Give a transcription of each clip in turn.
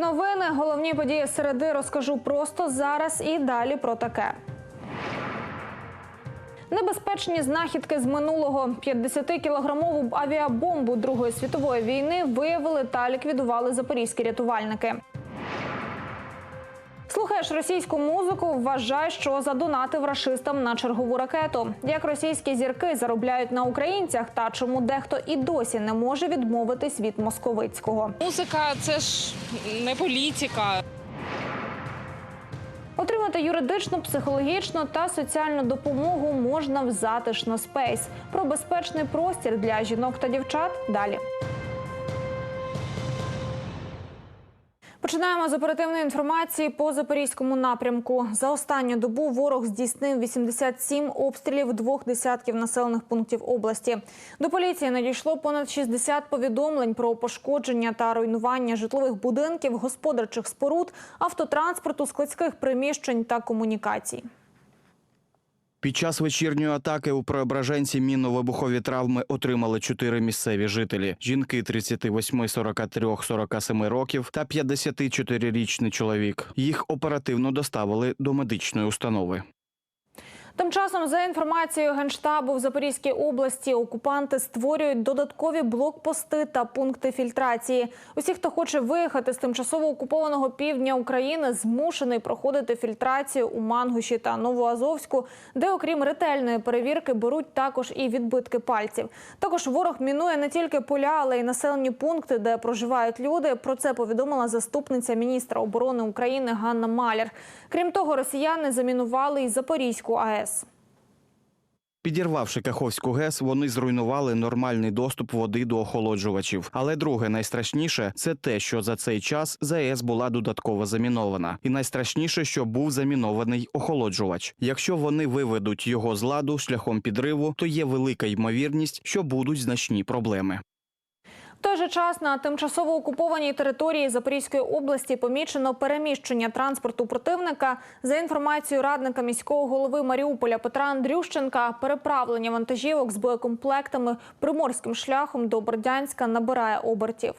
новини. Головні події середи розкажу просто зараз і далі про таке. Небезпечні знахідки з минулого 50-кілограмову авіабомбу Другої світової війни виявили та ліквідували запорізькі рятувальники. Слухаєш російську музику, вважай, що задонатив рашистам на чергову ракету. Як російські зірки заробляють на українцях, та чому дехто і досі не може відмовитись від московицького. Музика це ж не політика. Отримати юридичну, психологічну та соціальну допомогу можна в затишно спейс. Про безпечний простір для жінок та дівчат далі. Починаємо з оперативної інформації по запорізькому напрямку. За останню добу ворог здійснив 87 обстрілів двох десятків населених пунктів області. До поліції надійшло понад 60 повідомлень про пошкодження та руйнування житлових будинків, господарчих споруд, автотранспорту, складських приміщень та комунікацій. Під час вечірньої атаки у Преображенці мінно-вибухові травми отримали чотири місцеві жителі: жінки 38, 43, 47 років та 54-річний чоловік. Їх оперативно доставили до медичної установи. Тим часом, за інформацією генштабу в Запорізькій області, окупанти створюють додаткові блокпости та пункти фільтрації. Усі, хто хоче виїхати з тимчасово окупованого півдня України, змушений проходити фільтрацію у Мангуші та Новоазовську, де, окрім ретельної перевірки, беруть також і відбитки пальців. Також ворог мінує не тільки поля, але й населені пункти, де проживають люди. Про це повідомила заступниця міністра оборони України Ганна Маляр. Крім того, росіяни замінували і Запорізьку АЕС. Підірвавши Каховську ГЕС, вони зруйнували нормальний доступ води до охолоджувачів. Але друге найстрашніше це те, що за цей час ЗАЕС була додатково замінована. І найстрашніше, що був замінований охолоджувач. Якщо вони виведуть його з ладу шляхом підриву, то є велика ймовірність, що будуть значні проблеми. Той же час на тимчасово окупованій території Запорізької області помічено переміщення транспорту противника. За інформацією радника міського голови Маріуполя Петра Андрющенка, переправлення вантажівок з боєкомплектами приморським шляхом до Бердянська набирає обертів.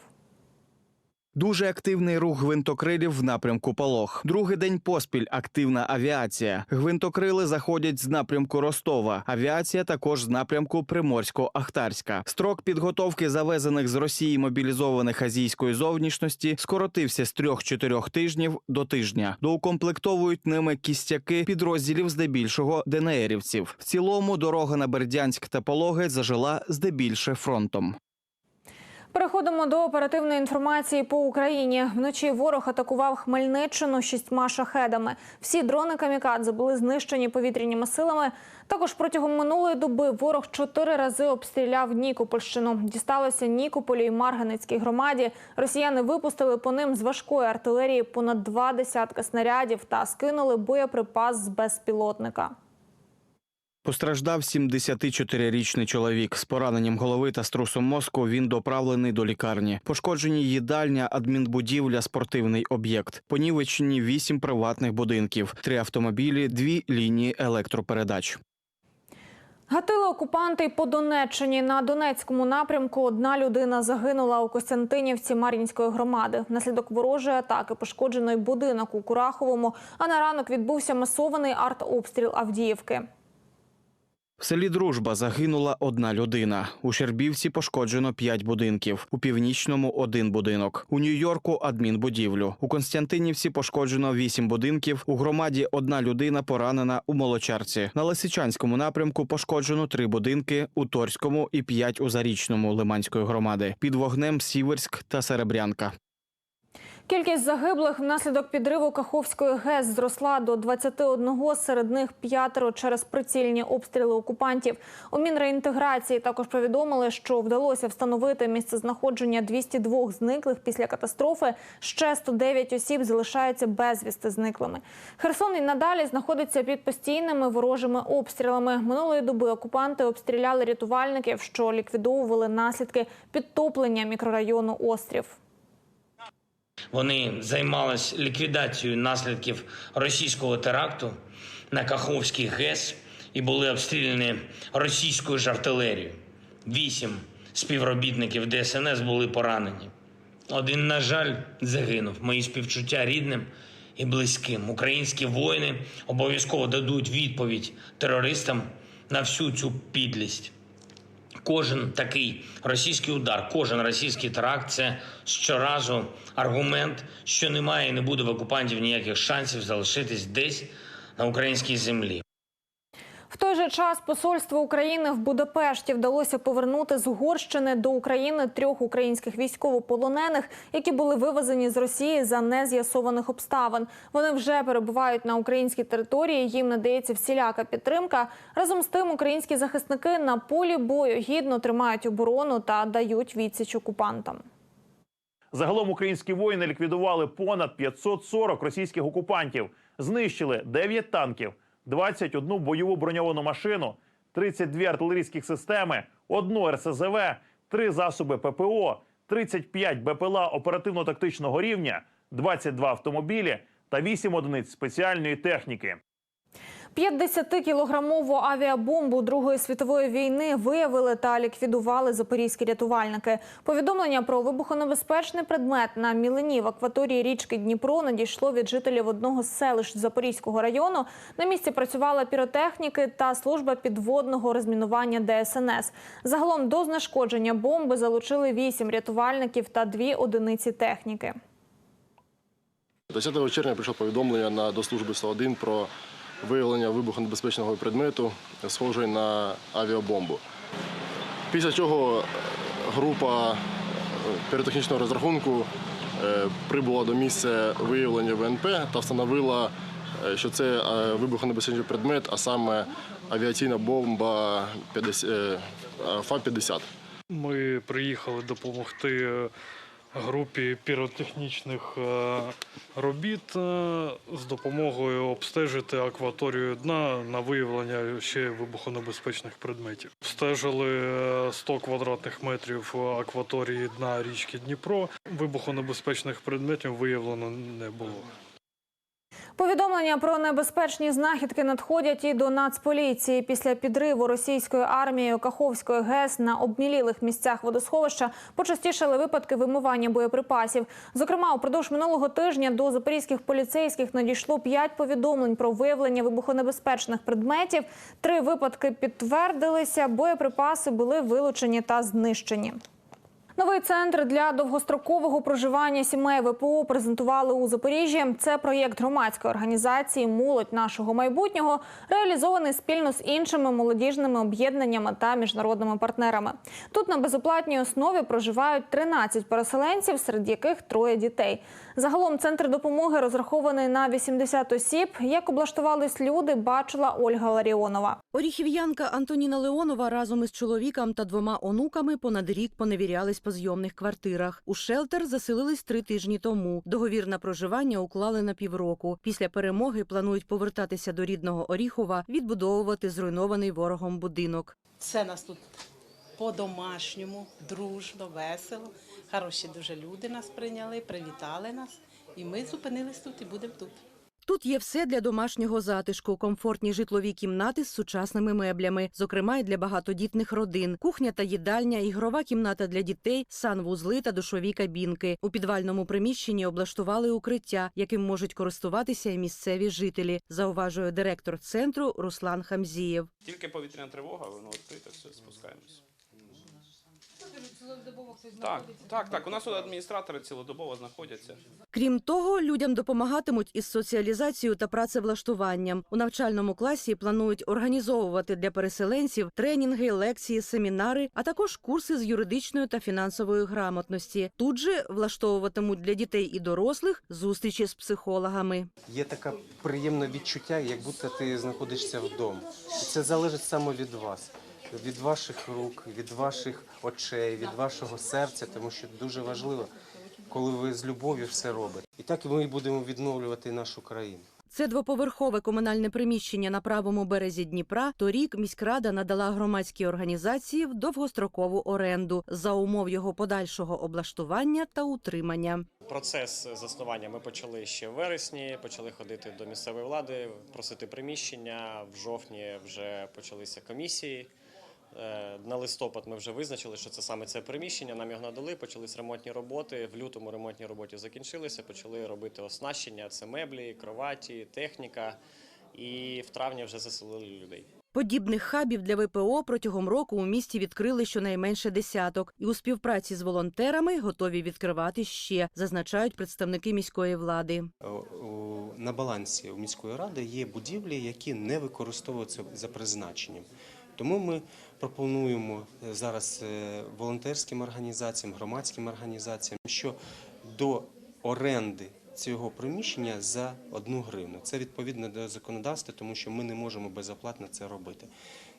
Дуже активний рух гвинтокрилів в напрямку Полог. Другий день поспіль активна авіація. Гвинтокрили заходять з напрямку Ростова. Авіація також з напрямку Приморсько-Ахтарська. Строк підготовки завезених з Росії мобілізованих азійської зовнішності скоротився з трьох-чотирьох тижнів до тижня. Доукомплектовують ними кістяки підрозділів здебільшого ДНРівців. В цілому дорога на Бердянськ та Пологи зажила здебільше фронтом. Переходимо до оперативної інформації по Україні. Вночі ворог атакував Хмельниччину шістьма шахедами. Всі дрони камікадзе були знищені повітряніми силами. Також протягом минулої доби ворог чотири рази обстріляв Нікопольщину. Дісталося Нікополю і Марганецькій громаді. Росіяни випустили по ним з важкої артилерії понад два десятка снарядів та скинули боєприпас з безпілотника. Постраждав 74-річний чоловік з пораненням голови та струсом мозку. Він доправлений до лікарні. Пошкоджені їдальня, адмінбудівля, спортивний об'єкт. Понівечені вісім приватних будинків, три автомобілі, дві лінії електропередач. Гатили окупанти по Донеччині. На Донецькому напрямку одна людина загинула у Костянтинівці Мар'їнської громади. Внаслідок ворожої атаки пошкоджений будинок у Кураховому, а на ранок відбувся масований артобстріл Авдіївки. В селі Дружба загинула одна людина. У Щербівці пошкоджено п'ять будинків. У північному один будинок. У Нью-Йорку адмінбудівлю. У Константинівці пошкоджено вісім будинків. У громаді одна людина поранена у Молочарці. На Лисичанському напрямку пошкоджено три будинки. У Торському і п'ять у Зарічному Лиманської громади. Під вогнем Сіверськ та Серебрянка. Кількість загиблих внаслідок підриву Каховської ГЕС зросла до 21, серед них п'ятеро через прицільні обстріли окупантів. У Мінреінтеграції також повідомили, що вдалося встановити місцезнаходження 202 зниклих після катастрофи. Ще 109 осіб залишаються безвісти зниклими. Херсон і надалі знаходиться під постійними ворожими обстрілами. Минулої доби окупанти обстріляли рятувальників, що ліквідовували наслідки підтоплення мікрорайону Острів. Вони займались ліквідацією наслідків російського теракту на Каховський ГЕС і були обстріляні російською ж артилерією. Вісім співробітників ДСНС були поранені. Один, на жаль, загинув. Мої співчуття рідним і близьким. Українські воїни обов'язково дадуть відповідь терористам на всю цю підлість. Кожен такий російський удар, кожен російський теракт це щоразу аргумент, що немає і не буде в окупантів ніяких шансів залишитись десь на українській землі. В той же час посольство України в Будапешті вдалося повернути з Угорщини до України трьох українських військовополонених, які були вивезені з Росії за нез'ясованих обставин. Вони вже перебувають на українській території. Їм надається всіляка підтримка. Разом з тим, українські захисники на полі бою гідно тримають оборону та дають відсіч окупантам. Загалом українські воїни ліквідували понад 540 російських окупантів, знищили 9 танків, 21 бойову броньовану машину, 32 артилерійських системи, одну РСЗВ, 3 засоби ППО, 35 БПЛА оперативно-тактичного рівня, 22 автомобілі та 8 одиниць спеціальної техніки. 50-кілограмову авіабомбу Другої світової війни виявили та ліквідували запорізькі рятувальники. Повідомлення про вибухонебезпечний предмет на мілені в акваторії річки Дніпро надійшло від жителів одного з селищ Запорізького району. На місці працювали піротехніки та служба підводного розмінування ДСНС. Загалом до знешкодження бомби залучили вісім рятувальників та дві одиниці техніки. 10 червня прийшло повідомлення на до служби 101 про виявлення вибухонебезпечного предмету, схожий на авіабомбу. Після чого е, група е, піротехнічного розрахунку е, прибула до місця виявлення ВНП та встановила, що це вибухонебезпечний предмет, а саме авіаційна бомба 50, е, ФА-50. Ми приїхали допомогти групі піротехнічних е, робіт е, з допомогою обстежити акваторію дна на виявлення ще вибухонебезпечних предметів. Обстежили е, 100 квадратних метрів акваторії дна річки Дніпро. Вибухонебезпечних предметів виявлено не було. Повідомлення про небезпечні знахідки надходять і до Нацполіції. Після підриву російською армією Каховської ГЕС на обмілілих місцях водосховища почастішали випадки вимивання боєприпасів. Зокрема, упродовж минулого тижня до запорізьких поліцейських надійшло п'ять повідомлень про виявлення вибухонебезпечних предметів. Три випадки підтвердилися. Боєприпаси були вилучені та знищені. Новий центр для довгострокового проживання сімей ВПО презентували у Запоріжжі. Це проєкт громадської організації Молодь нашого майбутнього, реалізований спільно з іншими молодіжними об'єднаннями та міжнародними партнерами. Тут на безоплатній основі проживають 13 переселенців, серед яких троє дітей. Загалом центр допомоги розрахований на 80 осіб. Як облаштувались люди, бачила Ольга Ларіонова. Оріхів'янка Антоніна Леонова разом із чоловіком та двома онуками понад рік поневірялись по зйомних квартирах. У шелтер заселились три тижні тому. Договір на проживання уклали на півроку. Після перемоги планують повертатися до рідного Оріхова, відбудовувати зруйнований ворогом будинок. Все нас тут по-домашньому, дружно, весело. Хороші дуже люди нас прийняли, привітали нас. І ми зупинились тут і будемо тут. Тут є все для домашнього затишку, комфортні житлові кімнати з сучасними меблями, зокрема й для багатодітних родин, кухня та їдальня, ігрова кімната для дітей, санвузли та душові кабінки. У підвальному приміщенні облаштували укриття, яким можуть користуватися і місцеві жителі, зауважує директор центру Руслан Хамзієв. Тільки повітряна тривога, воно відкрите, все, спускаємось. Так, так, так. У нас тут адміністратори цілодобово знаходяться. Крім того, людям допомагатимуть із соціалізацією та працевлаштуванням. У навчальному класі планують організовувати для переселенців тренінги, лекції, семінари, а також курси з юридичної та фінансової грамотності. Тут же влаштовуватимуть для дітей і дорослих зустрічі з психологами. Є таке приємне відчуття, як будто ти знаходишся вдома. Це залежить саме від вас, від ваших рук, від ваших очей, від вашого серця, тому що дуже важливо, коли ви з любов'ю все робите. І так ми будемо відновлювати нашу країну. Це двоповерхове комунальне приміщення на правому березі Дніпра. Торік міськрада надала громадській організації в довгострокову оренду за умов його подальшого облаштування та утримання. Процес заснування ми почали ще в вересні. Почали ходити до місцевої влади, просити приміщення. В жовтні вже почалися комісії. Е, На листопад ми вже визначили, що це саме це приміщення. Нам його надали, почались ремонтні роботи. В лютому ремонтні роботи закінчилися, почали робити оснащення. Це меблі, кроваті, техніка. І в травні вже заселили людей. Подібних хабів для ВПО протягом року у місті відкрили щонайменше десяток, і у співпраці з волонтерами готові відкривати ще, зазначають представники міської влади. Е, На балансі у міської ради є будівлі, які не використовуються за призначенням. Тому ми пропонуємо е, зараз е, волонтерським організаціям, громадським організаціям, що до оренди цього приміщення за одну гривну. Це відповідно до законодавства, тому що ми не можемо безоплатно це робити.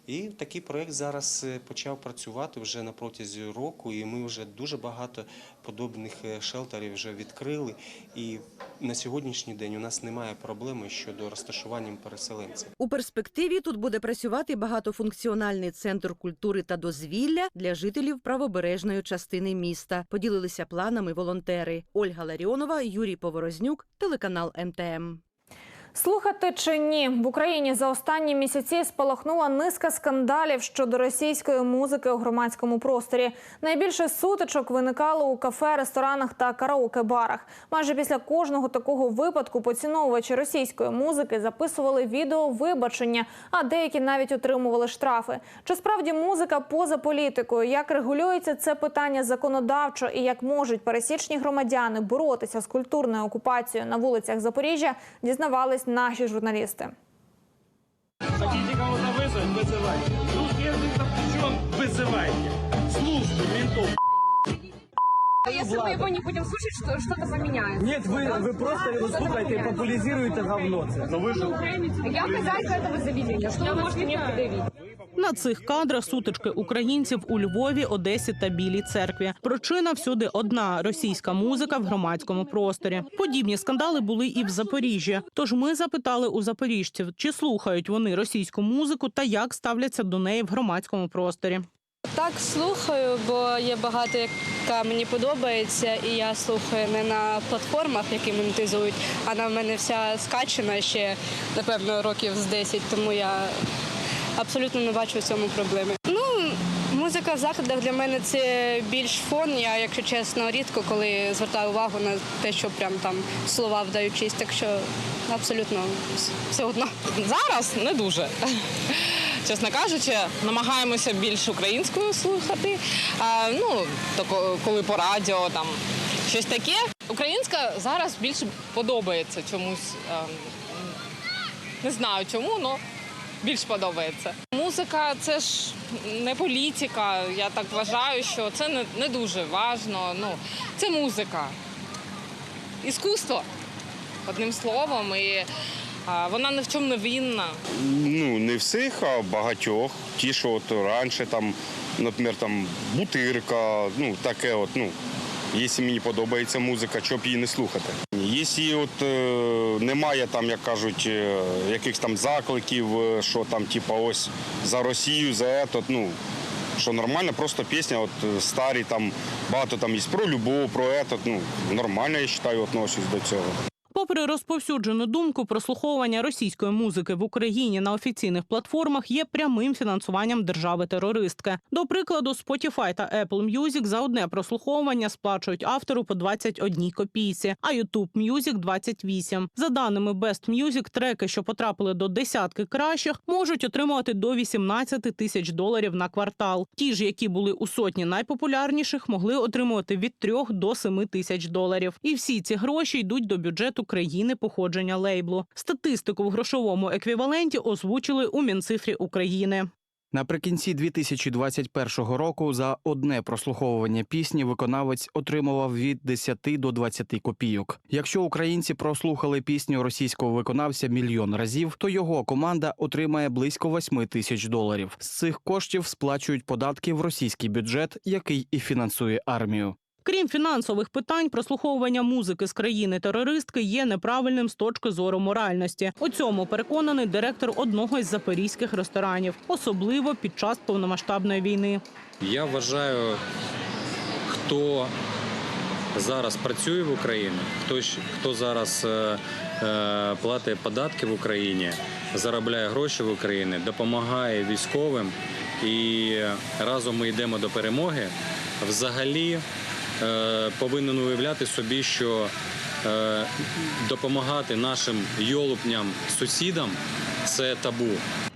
І такий проект зараз е, почав працювати вже на протязі року, і ми вже дуже багато подобних е, шелтерів вже відкрили. І на сьогоднішній день у нас немає проблеми щодо розташування переселенців. У перспективі тут буде працювати багатофункціональний центр культури та дозвілля для жителів правобережної частини міста. Поділилися планами волонтери. Ольга Ларіонова, Юрій Поворознюк, телеканал МТМ. Слухати чи ні в Україні за останні місяці спалахнула низка скандалів щодо російської музики у громадському просторі. Найбільше сутичок виникало у кафе, ресторанах та караоке-барах. Майже після кожного такого випадку поціновувачі російської музики записували відео вибачення, а деякі навіть отримували штрафи. Чи справді музика поза політикою? Як регулюється це питання законодавчо і як можуть пересічні громадяни боротися з культурною окупацією на вулицях Запоріжжя? Дізнавались наші журналісти. Хотите кого-то вызвать? Вызывайте. Ну, первый запрещен, вызывайте. Службы, ментов. Если мы его не будем слушать, что что-то поменяется. Нет, вы, вы просто его слухаете и популяризируете говно. Но вы же... Я хозяйка этого заведения. Что вы можете мне предъявить? На цих кадрах сутички українців у Львові, Одесі та Білій церкві. Причина всюди одна російська музика в громадському просторі. Подібні скандали були і в Запоріжжі. Тож ми запитали у запоріжців, чи слухають вони російську музику та як ставляться до неї в громадському просторі. Так, слухаю, бо є багато, яка мені подобається, і я слухаю не на платформах, які монетизують, а на мене вся скачена ще, напевно, років з 10, тому я абсолютно не бачу в цьому проблеми. Ну, музика в заходах для мене це більш фон. Я, якщо чесно, рідко коли звертаю увагу на те, що прям там слова вдаючись, так що абсолютно все одно. Зараз не дуже. Чесно кажучи, намагаємося більш українською слухати. Ну, коли по радіо, там щось таке. Українська зараз більше подобається чомусь. не знаю чому, але більш подобається. Музика це ж не політика. Я так вважаю, що це не, не дуже важно. Ну, це музика. Іскусство, одним словом. І вона ні в чому не винна. Ну, не всіх, а багатьох. Ті, що от раніше там, наприклад, там бутирка, ну таке от, ну. Якщо мені подобається музика, щоб її не слухати. Якщо от е, немає там, як кажуть, е, якихось там закликів, е, що там, типа, ось за Росію, за ето, ну що нормально, просто пісня, от старі там багато там є про любов, про ето, ну нормально, я вважаю, отношусь до цього. Попри розповсюджену думку, прослуховування російської музики в Україні на офіційних платформах є прямим фінансуванням держави-терористки. До прикладу, Spotify та Apple Music за одне прослуховування сплачують автору по 21 копійці, а YouTube Music – 28. За даними Best Music, треки, що потрапили до десятки кращих, можуть отримувати до 18 тисяч доларів на квартал. Ті ж, які були у сотні найпопулярніших, могли отримувати від 3 до 7 тисяч доларів. І всі ці гроші йдуть до бюджету країни походження лейблу. Статистику в грошовому еквіваленті озвучили у Мінцифрі України. Наприкінці 2021 року за одне прослуховування пісні виконавець отримував від 10 до 20 копійок. Якщо українці прослухали пісню російського виконавця мільйон разів, то його команда отримає близько 8 тисяч доларів. З цих коштів сплачують податки в російський бюджет, який і фінансує армію. Крім фінансових питань, прослуховування музики з країни терористки є неправильним з точки зору моральності. У цьому переконаний директор одного із запорізьких ресторанів, особливо під час повномасштабної війни. Я вважаю, хто зараз працює в Україні, хто, хто зараз е, е, платить податки в Україні, заробляє гроші в Україні, допомагає військовим, і разом ми йдемо до перемоги, взагалі повинен уявляти собі, що е, допомагати нашим йолупням сусідам це табу.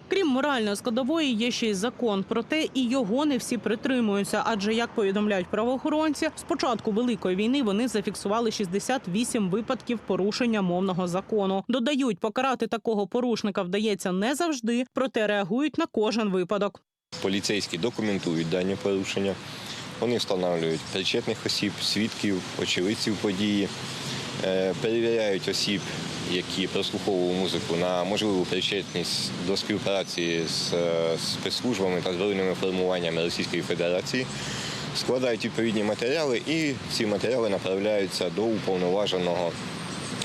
Крім моральної складової, є ще й закон. Проте і його не всі притримуються. Адже як повідомляють правоохоронці, з початку великої війни вони зафіксували 68 випадків порушення мовного закону. Додають, покарати такого порушника вдається не завжди, проте реагують на кожен випадок. Поліцейські документують дані порушення. Вони встановлюють причетних осіб, свідків, очевидців події, е, перевіряють осіб, які прослуховували музику на можливу причетність до співпраці з е, спецслужбами та збройними формуваннями Російської Федерації, складають відповідні матеріали і ці матеріали направляються до уповноваженого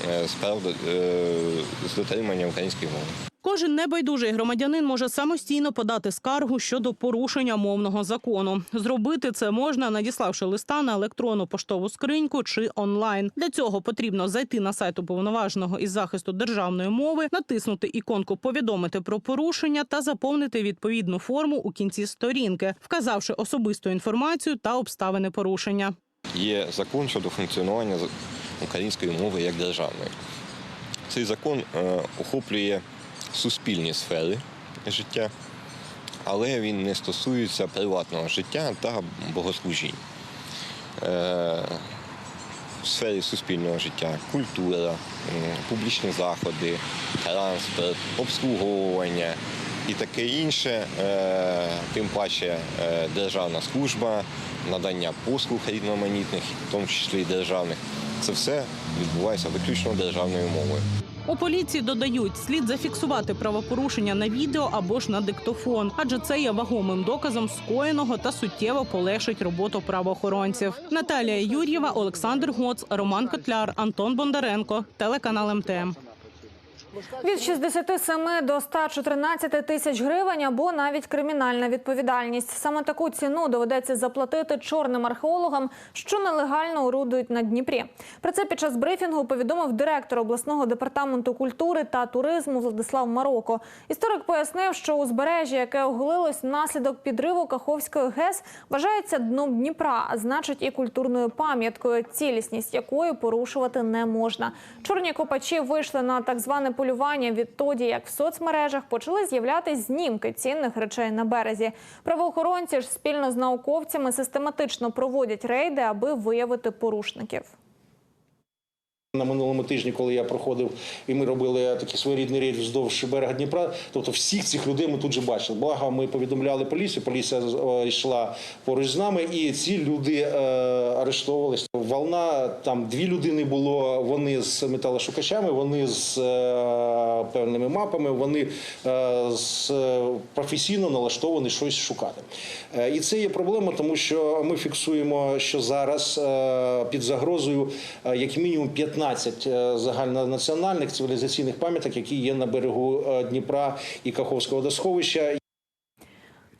з е, з дотримання української мови. Кожен небайдужий громадянин може самостійно подати скаргу щодо порушення мовного закону. Зробити це можна, надіславши листа на електронну поштову скриньку чи онлайн. Для цього потрібно зайти на сайт уповноваженого із захисту державної мови, натиснути іконку Повідомити про порушення та заповнити відповідну форму у кінці сторінки, вказавши особисту інформацію та обставини порушення. Є закон щодо функціонування української мови як державної. Цей закон е, охоплює суспільні сфери життя, але він не стосується приватного життя та богослужінь. Е, в сфері суспільного життя культура, публічні заходи, транспорт, обслуговування і таке інше, е, тим паче е, державна служба, надання послуг різноманітних, в тому числі і державних. Це все відбувається виключно державною мовою. У поліції додають, слід зафіксувати правопорушення на відео або ж на диктофон, адже це є вагомим доказом скоєного та суттєво полегшить роботу правоохоронців. Наталія Юр'єва, Олександр Гоц, Роман Котляр, Антон Бондаренко, телеканал МТМ. Від 67 до 114 тисяч гривень або навіть кримінальна відповідальність. Саме таку ціну доведеться заплатити чорним археологам, що нелегально орудують на Дніпрі. Про це під час брифінгу повідомив директор обласного департаменту культури та туризму Владислав Мароко. Історик пояснив, що узбережжя, яке оголилось внаслідок підриву Каховської ГЕС, вважається дном Дніпра, а значить і культурною пам'яткою, цілісність якої порушувати не можна. Чорні копачі вийшли на так зване полювання відтоді, як в соцмережах почали з'являтися знімки цінних речей на березі. Правоохоронці ж спільно з науковцями систематично проводять рейди, аби виявити порушників. На минулому тижні, коли я проходив, і ми робили такий своєрідний рейд вздовж берега Дніпра. Тобто всіх цих людей ми тут же бачили. Благо, ми повідомляли поліцію, поліція е, йшла поруч з нами, і ці люди е, арештовувалися. Волна там дві людини було. Вони з металошукачами, вони з е, певними мапами, вони е, з е, професійно налаштовані щось шукати. Е, і це є проблема, тому що ми фіксуємо, що зараз е, під загрозою е, як мінімум 15 е, загальнонаціональних цивілізаційних пам'яток, які є на берегу е, Дніпра і Каховського водосховища.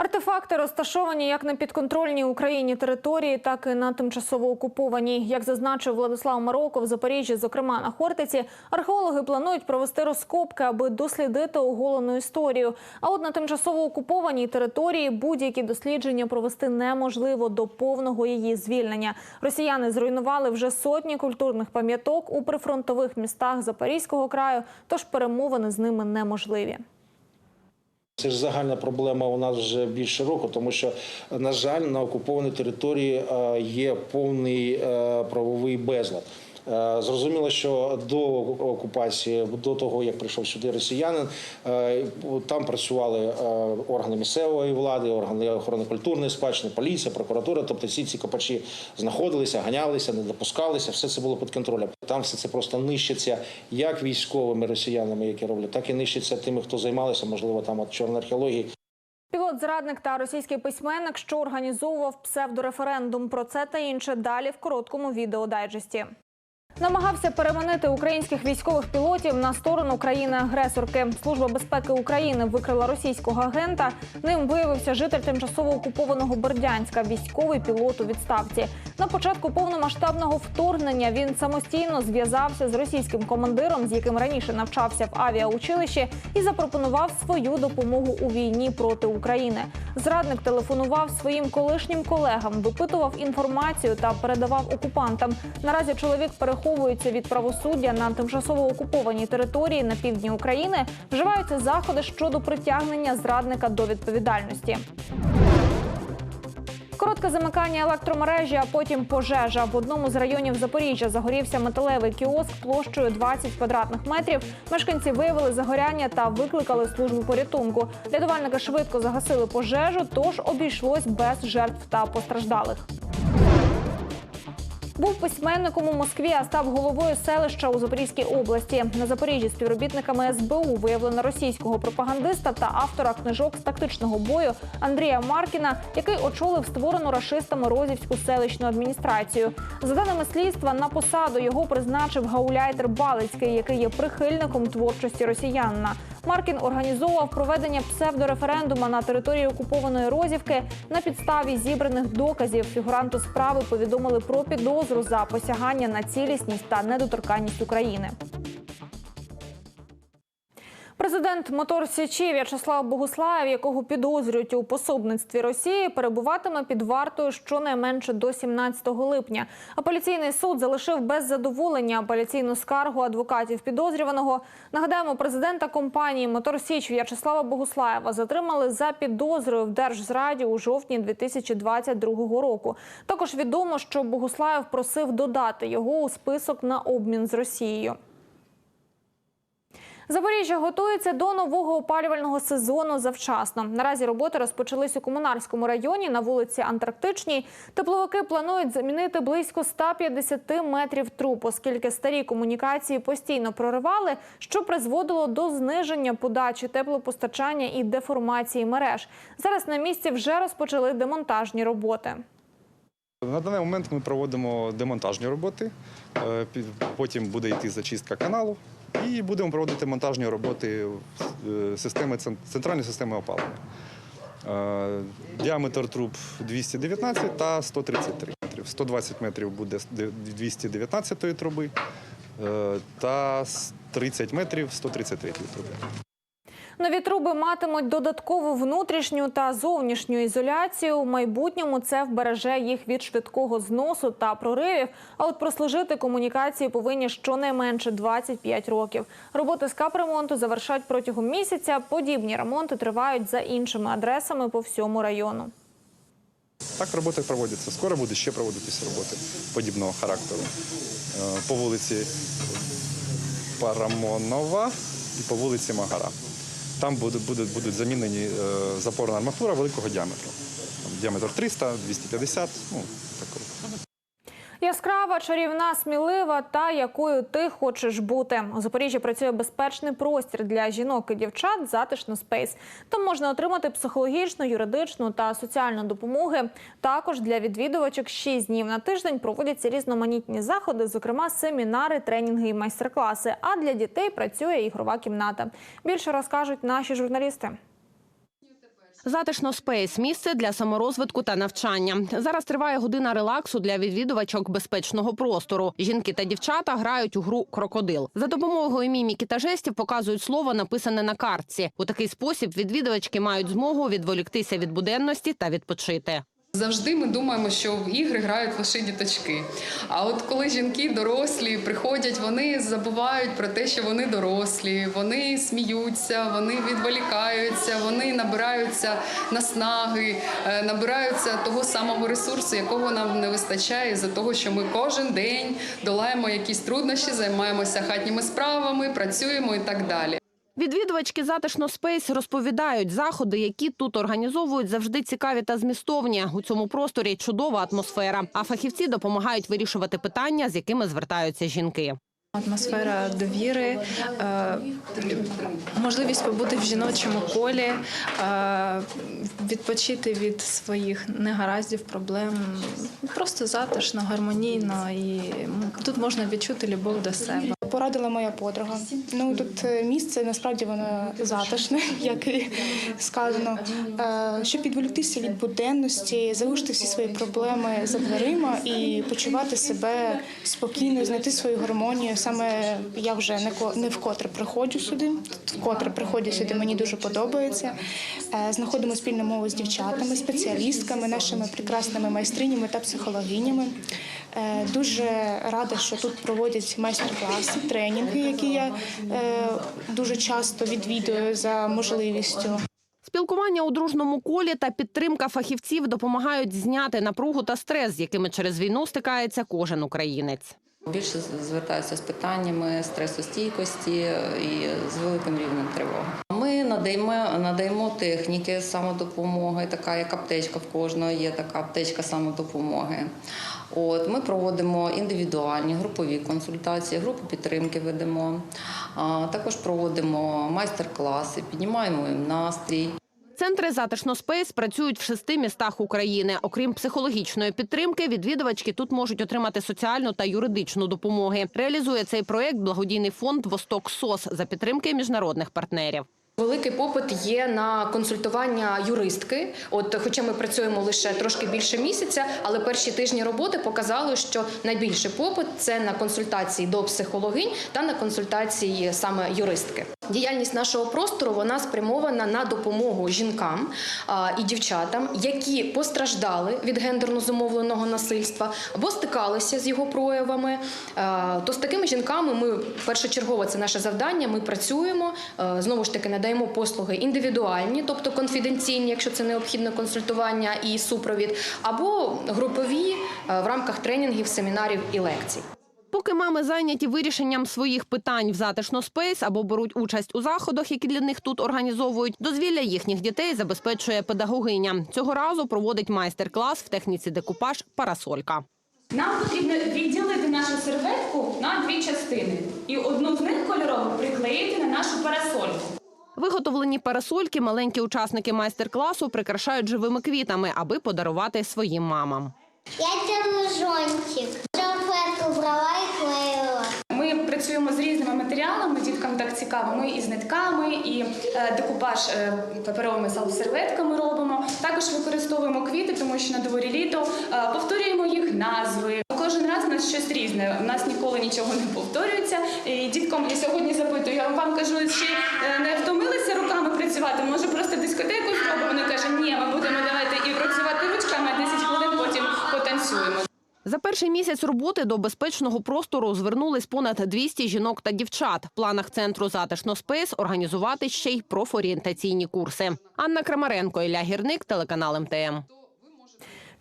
Артефакти розташовані як на підконтрольній Україні території, так і на тимчасово окупованій. Як зазначив Владислав Мароко в Запоріжжі, зокрема на Хортиці, археологи планують провести розкопки, аби дослідити оголену історію. А от на тимчасово окупованій території будь-які дослідження провести неможливо до повного її звільнення. Росіяни зруйнували вже сотні культурних пам'яток у прифронтових містах Запорізького краю, тож перемовини з ними неможливі. Це ж загальна проблема у нас вже більше року, тому що, на жаль, на окупованій території е, є повний е, правовий безлад. Е, Зрозуміло, що до окупації, до того як прийшов сюди росіянин, е, там працювали е, органи місцевої влади, органи охорони культурної спадщини, поліція, прокуратура. Тобто всі ці копачі знаходилися, ганялися, не допускалися. Все це було під контролем. Там все це просто нищиться як військовими росіянами, які роблять, так і нищиться тими, хто займалися, можливо, там от чорної археології. Пілот-зрадник та російський письменник, що організовував псевдореферендум. Про це та інше далі в короткому відеодайджесті. Намагався переманити українських військових пілотів на сторону країни-агресорки. Служба безпеки України викрила російського агента. Ним виявився житель тимчасово окупованого Бердянська, військовий пілот у відставці. На початку повномасштабного вторгнення він самостійно зв'язався з російським командиром, з яким раніше навчався в авіаучилищі, і запропонував свою допомогу у війні проти України. Зрадник телефонував своїм колишнім колегам, випитував інформацію та передавав окупантам. Наразі чоловік переховується від правосуддя на тимчасово окупованій території на півдні України. Вживаються заходи щодо притягнення зрадника до відповідальності. Коротке замикання електромережі, а потім пожежа. В одному з районів Запоріжжя загорівся металевий кіоск площею 20 квадратних метрів. Мешканці виявили загоряння та викликали службу порятунку. Рятувальники швидко загасили пожежу, тож обійшлось без жертв та постраждалих. Був письменником у Москві, а став головою селища у Запорізькій області. На Запоріжжі співробітниками СБУ виявлено російського пропагандиста та автора книжок з тактичного бою Андрія Маркіна, який очолив створену рашистами Розівську селищну адміністрацію. За даними слідства, на посаду його призначив гауляйтер Балицький, який є прихильником творчості росіянина. Маркін організовував проведення псевдореферендума на території окупованої Розівки. На підставі зібраних доказів фігуранту справи повідомили про підозру за посягання на цілісність та недоторканність України. Президент Мотор Січі В'ячеслав Богуслаєв, якого підозрюють у пособництві Росії, перебуватиме під вартою щонайменше до 17 липня. Апеляційний суд залишив без задоволення апеляційну скаргу адвокатів підозрюваного. Нагадаємо, президента компанії Мотор Січ В'ячеслава Богуслаєва затримали за підозрою в Держзраді у жовтні 2022 року. Також відомо, що Богуслаєв просив додати його у список на обмін з Росією. Запоріжжя готується до нового опалювального сезону завчасно. Наразі роботи розпочались у комунарському районі на вулиці Антарктичній. Тепловики планують замінити близько 150 метрів труб, оскільки старі комунікації постійно проривали, що призводило до зниження подачі теплопостачання і деформації мереж. Зараз на місці вже розпочали демонтажні роботи. На даний момент ми проводимо демонтажні роботи, е, потім буде йти зачистка каналу і будемо проводити монтажні роботи е, системи, центральної системи опалення. Е, Діаметр труб 219 та 133 метрів. 120 метрів буде 219 труби е, та 30 метрів 133 труби. Нові труби матимуть додаткову внутрішню та зовнішню ізоляцію. У майбутньому це вбереже їх від швидкого зносу та проривів. А от прослужити комунікації повинні щонайменше 25 років. Роботи з капремонту завершать протягом місяця. Подібні ремонти тривають за іншими адресами по всьому району. Так роботи проводяться. Скоро буде ще проводитися роботи подібного характеру. Е, По вулиці Парамонова і по вулиці Магара. Там будуть, будуть, будуть замінені е, запорна арматура великого діаметру. Там діаметр 300, 250, ну, такого. Яскрава, чарівна, смілива та якою ти хочеш бути. У Запоріжжі працює безпечний простір для жінок і дівчат затишно спейс. Там можна отримати психологічну, юридичну та соціальну допомоги. Також для відвідувачок 6 днів на тиждень проводяться різноманітні заходи, зокрема семінари, тренінги і майстер-класи. А для дітей працює ігрова кімната. Більше розкажуть наші журналісти. Затишно спейс місце для саморозвитку та навчання. Зараз триває година релаксу для відвідувачок безпечного простору. Жінки та дівчата грають у гру крокодил. За допомогою міміки та жестів показують слово, написане на картці. У такий спосіб відвідувачки мають змогу відволіктися від буденності та відпочити. Завжди ми думаємо, що в ігри грають лише діточки. А от коли жінки дорослі приходять, вони забувають про те, що вони дорослі, вони сміються, вони відволікаються, вони набираються наснаги, е, набираються того самого ресурсу, якого нам не вистачає, за того, що ми кожен день долаємо якісь труднощі, займаємося хатніми справами, працюємо і так далі. Відвідувачки затишно спейс розповідають, заходи, які тут організовують, завжди цікаві та змістовні. У цьому просторі чудова атмосфера. А фахівці допомагають вирішувати питання, з якими звертаються жінки. Атмосфера довіри, е, можливість побути в жіночому колі, е, відпочити від своїх негараздів, проблем. Просто затишно, гармонійно і тут можна відчути любов до себе. Порадила моя подруга. Ну тут е, місце насправді воно затишне, як і сказано. Щоб відволіктися від буденності, залишити всі свої проблеми за дверима і почувати себе спокійно, знайти свою гармонію. Саме я вже не ко- не вкотре приходжу сюди. Вкотре приходжу сюди. Мені дуже подобається. Е, Знаходимо спільну мову з дівчатами, спеціалістками, нашими прекрасними майстринями та психологинями. Е, Дуже рада, що тут проводять майстер-класи, тренінги, які я е, дуже часто відвідую за можливістю. Спілкування у дружному колі та підтримка фахівців допомагають зняти напругу та стрес, з якими через війну стикається кожен українець. Більше звертаються з питаннями стресостійкості і з великим рівнем тривоги. Ми надаємо, надаємо техніки самодопомоги, така як аптечка в кожного є така аптечка самодопомоги. От ми проводимо індивідуальні групові консультації, групи підтримки ведемо. Також проводимо майстер-класи, піднімаємо їм настрій. Центри затишно спейс працюють в шести містах України. Окрім психологічної підтримки, відвідувачки тут можуть отримати соціальну та юридичну допомоги. Реалізує цей проект благодійний фонд Восток СОС за підтримки міжнародних партнерів. Великий попит є на консультування юристки. От, хоча ми працюємо лише трошки більше місяця, але перші тижні роботи показали, що найбільший попит це на консультації до психологинь та на консультації саме юристки. Діяльність нашого простору вона спрямована на допомогу жінкам і дівчатам, які постраждали від гендерно зумовленого насильства або стикалися з його проявами. То з такими жінками ми першочергово це наше завдання. Ми працюємо знову ж таки надаємо послуги індивідуальні, тобто конфіденційні, якщо це необхідне консультування і супровід, або групові е, в рамках тренінгів, семінарів і лекцій. Поки мами зайняті вирішенням своїх питань в затишно спейс або беруть участь у заходах, які для них тут організовують, дозвілля їхніх дітей забезпечує педагогиня. Цього разу проводить майстер-клас в техніці декупаж Парасолька. Нам потрібно відділити нашу серветку на дві частини і одну з них кольорову приклеїти на нашу парасольку. Виготовлені парасольки маленькі учасники майстер-класу прикрашають живими квітами, аби подарувати своїм мамам. Я тягну зонтик. Салфетку брала і клеїла. Ми працюємо з різними матеріалами, діткам так цікаво. Ми із нитками, і е, декупаж е, паперовими серветками робимо. Також використовуємо квіти, тому що на дворі літо е, повторюємо їх назви. Кожен раз у нас щось різне. У нас ніколи нічого не повторюється. І діткам я сьогодні запитую, я вам кажу, чи не працювати? Може просто дискотеку зробимо? Вони кажуть, ні, ми будемо давати і працювати ручками, а 10 хвилин потім потанцюємо. За перший місяць роботи до безпечного простору звернулись понад 200 жінок та дівчат. В планах центру затишно спейс організувати ще й профорієнтаційні курси. Анна Крамаренко, Ілля Гірник, телеканал МТМ.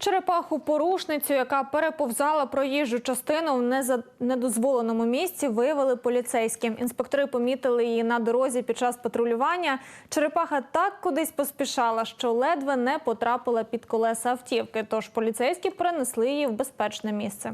Черепаху порушницю, яка переповзала проїжджу частину в недозволеному місці, виявили поліцейські. Інспектори помітили її на дорозі під час патрулювання. Черепаха так кудись поспішала, що ледве не потрапила під колеса автівки. Тож поліцейські перенесли її в безпечне місце.